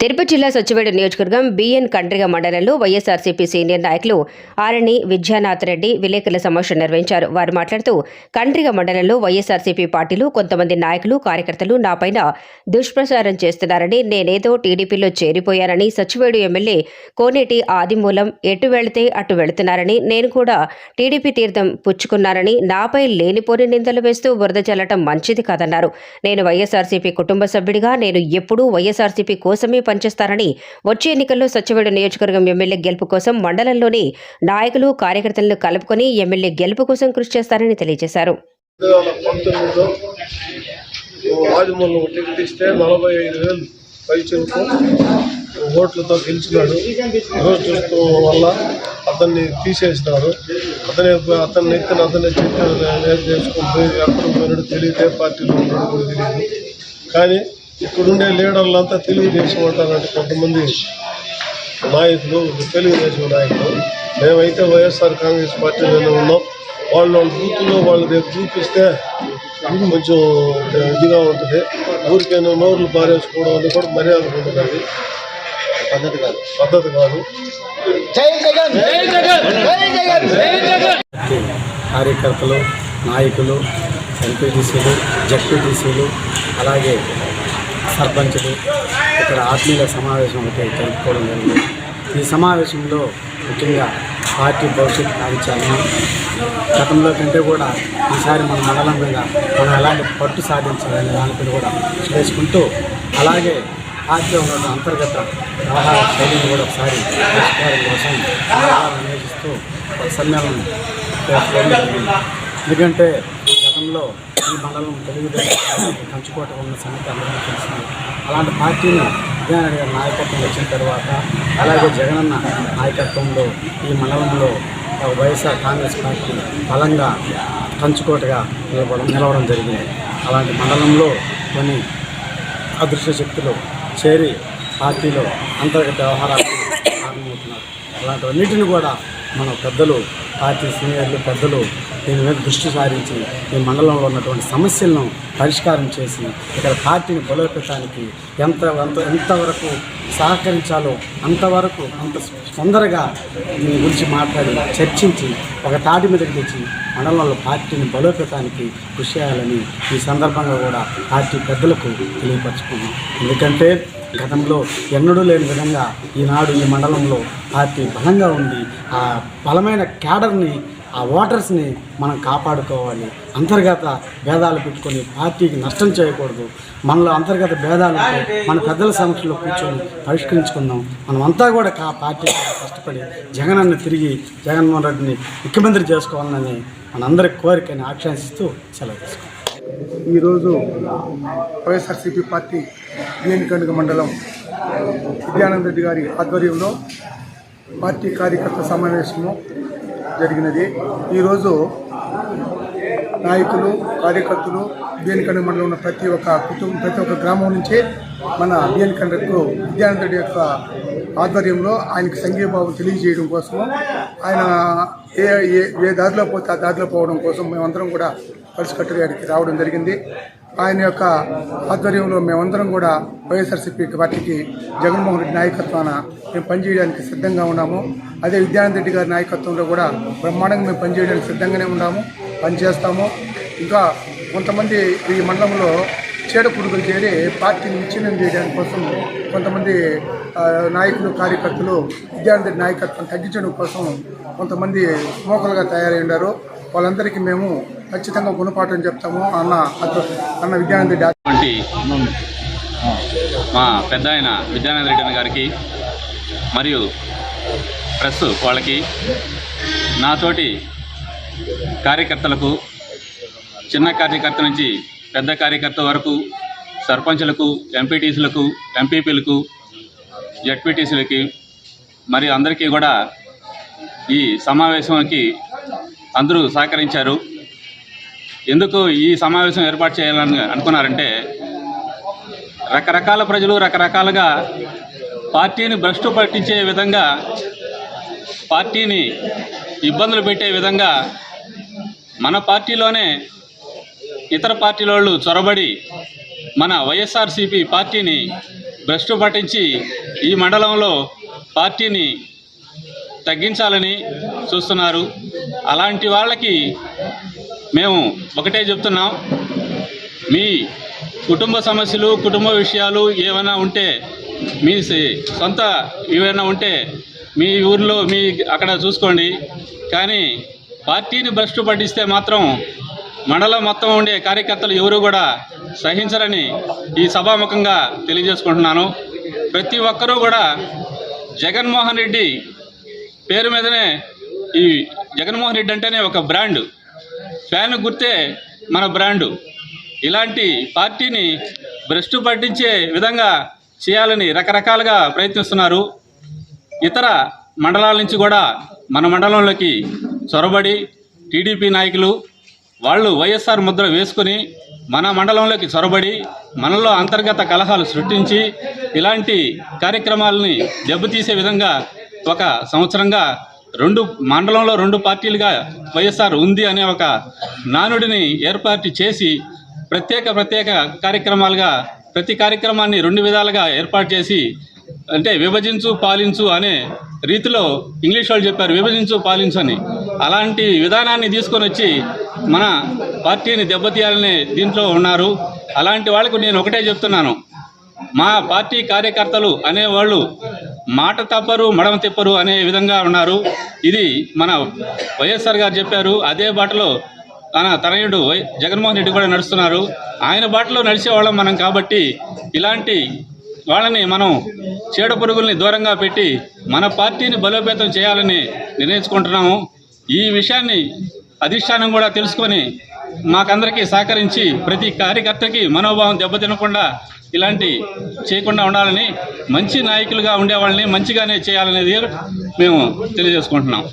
తిరుపతి జిల్లా సచివేడు నియోజకవర్గం బిఎన్ కండ్రిగ మండలంలో వైఎస్ఆర్సీపీ సీనియర్ నాయకులు ఆరణి విద్యానాథ్ రెడ్డి విలేకరుల సమావేశం నిర్వహించారు. వారు మాట్లాడుతూ కండ్రిగ మండలంలో వైఎస్ఆర్సీపీ పార్టీలు కొంతమంది నాయకులు కార్యకర్తలు నాపైన దుష్ప్రచారం చేస్తున్నారని నేనేదో టీడీపీలో చేరిపోయానని సచివేడు ఎమ్మెల్యే కోనేటి ఆదిమూలం ఎటు వెళితే అటు వెళుతున్నారని నేను కూడా టీడీపీ తీర్థం పుచ్చుకున్నానని నాపై లేనిపోని నిందలు వేస్తూ బురద చల్లటం మంచిది కాదన్నారు. నేను వైఎస్ఆర్సీపీ కుటుంబ సభ్యుడిగా నేను ఎప్పుడూ వైఎస్ఆర్సీపీ కోసమే పనిచేస్తారని వచ్చే ఎన్నికల్లో సత్యవేడు నియోజకవర్గం ఎమ్మెల్యే గెలుపు కోసం మండలంలోని నాయకులు కార్యకర్తలను కలుపుకొని ఎమ్మెల్యే గెలుపు కోసం కృషి చేస్తారని తెలియజేశారు. రెండు టికెట్ ఇస్తే నలభై ఐదు వేలు పైచలకు ఓట్లతో గెలిచినాడు. ఈరోజు చూస్తూ వల్ల అతన్ని తీసేసినారు. అతని అతన్ని ఎత్తిన అతన్ని చెప్పి చేసుకుని ఎక్కడ పోయినాడు తెలియదు ఏ పార్టీలో ఉన్నాడు కూడా తెలియదు. కానీ ఇక్కడుండే లీడర్లంతా తెలుగుదేశం అంటారంటే కొంతమంది నాయకులు తెలుగుదేశం నాయకులు. మేమైతే వైఎస్ఆర్ కాంగ్రెస్ పార్టీలోనే ఉన్నాం. వాళ్ళు వాళ్ళ బూతుల్లో వాళ్ళ దగ్గర చూపిస్తే కొంచెం ఇదిగా ఉంటుంది. ఊరికైనా నోర్లు పారేసుకోవడం అనేది కూడా మర్యాద ఉంటుంది అది పద్ధతి కాదు. పద్ధతి కాదు. కార్యకర్తలు నాయకులు ఎంపీటీసీలు జడ్పీటీసీలు అలాగే సర్పంచులు ఇక్కడ ఆత్మీయుల సమావేశం ఒకటి జరుపుకోవడం జరిగింది. ఈ సమావేశంలో ముఖ్యంగా పార్టీ భవిష్యత్ కార్యాచరణ గతంలో కంటే కూడా ఈసారి మన మండలం మీద మనం ఎలాంటి పట్టు సాధించాలనే దానిపై కూడా చేసుకుంటూ అలాగే పార్టీలో ఉన్న అంతర్గత వ్యవహార శైలిని కూడా ఒకసారి పరిష్కారం కోసం అన్వేషిస్తూ ఒక సమ్మేళనం ఎందుకంటే గతంలో ఈ మండలం తెలుగుదేశం కంచుకోట ఉన్న సంగతి అందరికీ తెలిసింది అలాంటి పార్టీని విజయనగర్ గారి నాయకత్వం వచ్చిన తర్వాత అలాగే జగనన్న నాయకత్వంలో ఈ మండలంలో వైఎస్ఆర్ కాంగ్రెస్ పార్టీ బలంగా కంచుకోటగా నిలవడం నిలవడం జరిగింది. అలాంటి మండలంలో కొన్ని అదృశ్య శక్తులు చేరి పార్టీలో అంతర్గత వ్యవహారాలకు కారణమవుతున్నారు అలాంటివన్నిటిని కూడా మన పెద్దలు పార్టీ సీనియర్లు పెద్దలు దీని మీద దృష్టి సారించి ఈ మండలంలో ఉన్నటువంటి సమస్యలను పరిష్కారం చేసి ఇక్కడ పార్టీని బలోపేతానికి ఎంత ఎంత ఎంతవరకు సహకరించాలో అంతవరకు అంత తొందరగా దీని గురించి మాట్లాడి చర్చించి ఒక తాటి మీద తెచ్చి మండలంలో పార్టీని బలోపేతానికి కృషి చేయాలని ఈ సందర్భంగా కూడా పార్టీ పెద్దలకు తెలియపరచుకున్నాం. ఎందుకంటే గతంలో ఎన్నడూ లేని విధంగా ఈనాడు ఈ మండలంలో పార్టీ బలంగా ఉంది ఆ బలమైన క్యాడర్ని ఆ ఓటర్స్ని మనం కాపాడుకోవాలి. అంతర్గత భేదాలు పెట్టుకొని పార్టీకి నష్టం చేయకూడదు. మనలో అంతర్గత భేదాలు మన పెద్దల సమక్షంలో కూర్చొని పరిష్కరించుకుందాం. మనమంతా కూడా కా పార్టీ కష్టపడి జగనన్న తిరిగి జగన్మోహన్ రెడ్డిని ముఖ్యమంత్రి చేసుకోవాలని మనందరి కోరికని ఆకాంక్షిస్తూ సెలవు తీసుకున్నాం ఈరోజు వైఎస్ఆర్సీపీ పార్టీ బిఎన్కండుగ మండలం విద్యానంద రెడ్డి గారి ఆధ్వర్యంలో పార్టీ కార్యకర్త సమావేశము జరిగినది. ఈరోజు నాయకులు కార్యకర్తలు బిఎన్కండుగ మండలం ఉన్న ప్రతి ఒక్క కుటుంబం ప్రతి ఒక్క గ్రామం నుంచి మన బిఎన్కండకు విద్యానంద రెడ్డి యొక్క ఆధ్వర్యంలో ఆయనకి సంఘీభావం తెలియజేయడం కోసము ఆయన ఏ ఏ ఏ దారిలో పోతే ఆ దారిలో పోవడం కోసం మేమందరం కూడా కలిసికట్టుగా ఇక్కడికి రావడం జరిగింది. ఆయన యొక్క ఆధ్వర్యంలో మేమందరం కూడా వైఎస్ఆర్సీపీ పార్టీకి జగన్మోహన్ రెడ్డి నాయకత్వాన మేము పనిచేయడానికి సిద్ధంగా ఉన్నాము. అదే విద్యానంద రెడ్డి గారి నాయకత్వంలో కూడా బ్రహ్మాండంగా మేము పనిచేయడానికి సిద్ధంగానే ఉన్నాము పనిచేస్తాము. ఇంకా కొంతమంది ఈ మండలంలో చీడ పురుగులు చేరి పార్టీని విచ్ఛిన్నం చేయడానికి కోసం కొంతమంది నాయకులు కార్యకర్తలు విద్యార్థి రెడ్డి నాయకత్వం తగ్గించడం కోసం కొంతమంది మోకలుగా తయారై ఉన్నారు వాళ్ళందరికీ మేము ఖచ్చితంగా గుణపాఠం చెప్తాము. అన్న అన్న విద్యానంద వంటి మా పెద్ద ఆయన విద్యానంద రెడ్డి గారికి మరియు ప్రెస్ వాళ్ళకి నాతోటి కార్యకర్తలకు చిన్న కార్యకర్త నుంచి పెద్ద కార్యకర్త వరకు సర్పంచ్లకు ఎంపీటీసీలకు ఎంపీపీలకు జడ్పీటీసీలకి మరియు అందరికీ కూడా ఈ సమావేశానికి అందరూ సహకరించారు. ఎందుకు ఈ సమావేశం ఏర్పాటు చేయాలని అనుకున్నారంటే రకరకాల ప్రజలు రకరకాలుగా పార్టీని భ్రష్టు పట్టించే విధంగా పార్టీని ఇబ్బందులు పెట్టే విధంగా మన పార్టీలోనే ఇతర పార్టీల వాళ్ళు చొరబడి మన వైఎస్ఆర్సీపీ పార్టీని భ్రష్టు పట్టించి ఈ మండలంలో పార్టీని తగ్గించాలని చూస్తున్నారు. అలాంటి వాళ్ళకి మేము ఒకటే చెప్తున్నాం. మీ కుటుంబ సమస్యలు కుటుంబ విషయాలు ఏమైనా ఉంటే మీ సొంత ఏమైనా ఉంటే మీ ఊర్లో మీ అక్కడ చూసుకోండి. కానీ పార్టీని భ్రష్టు పట్టిస్తే మాత్రం మండలం మొత్తం ఉండే కార్యకర్తలు ఎవరు కూడా సహించరని ఈ సభాముఖంగా తెలియజేసుకుంటున్నాను. ప్రతి ఒక్కరూ కూడా జగన్మోహన్ రెడ్డి పేరు మీదనే ఈ జగన్మోహన్ రెడ్డి అంటేనే ఒక బ్రాండ్. ఫ్యాన్ గుర్తే మన బ్రాండు. ఇలాంటి పార్టీని భ్రష్టు పట్టించే విధంగా చేయాలని రకరకాలుగా ప్రయత్నిస్తున్నారు. ఇతర మండలాల నుంచి కూడా మన మండలంలోకి చొరబడి టీడీపీ నాయకులు వాళ్ళు వైఎస్ఆర్ ముద్ర వేసుకొని మన మండలంలోకి చొరబడి మనలో అంతర్గత కలహాలు సృష్టించి ఇలాంటి కార్యక్రమాలని దెబ్బతీసే విధంగా ఒక సంవత్సరంగా రెండు మండలంలో రెండు పార్టీలుగా వైఎస్ఆర్ ఉంది అనే ఒక నానుడిని ఏర్పాటు చేసి ప్రత్యేక ప్రత్యేక కార్యక్రమాలుగా ప్రతి కార్యక్రమాన్ని రెండు విధాలుగా ఏర్పాటు చేసి అంటే విభజించు పాలించు అనే రీతిలో ఇంగ్లీష్ వాళ్ళు చెప్పారు విభజించు పాలించు అని. అలాంటి విధానాన్ని తీసుకొని వచ్చి మన పార్టీని దెబ్బతీయాలనే దీంట్లో ఉన్నారు. అలాంటి వాళ్ళకు నేను ఒకటే చెప్తున్నాను. మా పార్టీ కార్యకర్తలు అనేవాళ్ళు మాట తప్పరు మడమ తిప్పరు అనే విధంగా ఉన్నారు. ఇది మన వైఎస్ఆర్ గారు చెప్పారు. అదే బాటలో తన తనయుడు వై జగన్మోహన్ రెడ్డి కూడా నడుస్తున్నారు. ఆయన బాటలో నడిచేవాళ్ళం మనం కాబట్టి ఇలాంటి వాళ్ళని మనం చీడ పురుగుల్ని దూరంగా పెట్టి మన పార్టీని బలోపేతం చేయాలని నిర్ణయించుకుంటున్నాము. ఈ విషయాన్ని అధిష్టానం కూడా తెలుసుకొని మాకందరికీ సహకరించి ప్రతి కార్యకర్తకి మనోభావం దెబ్బతినకుండా ఇలాంటి చేయకుండా ఉండాలని మంచి నాయకులుగా ఉండేవాళ్ళని మంచిగానే చేయాలనేది మేము తెలియజేసుకుంటున్నాం.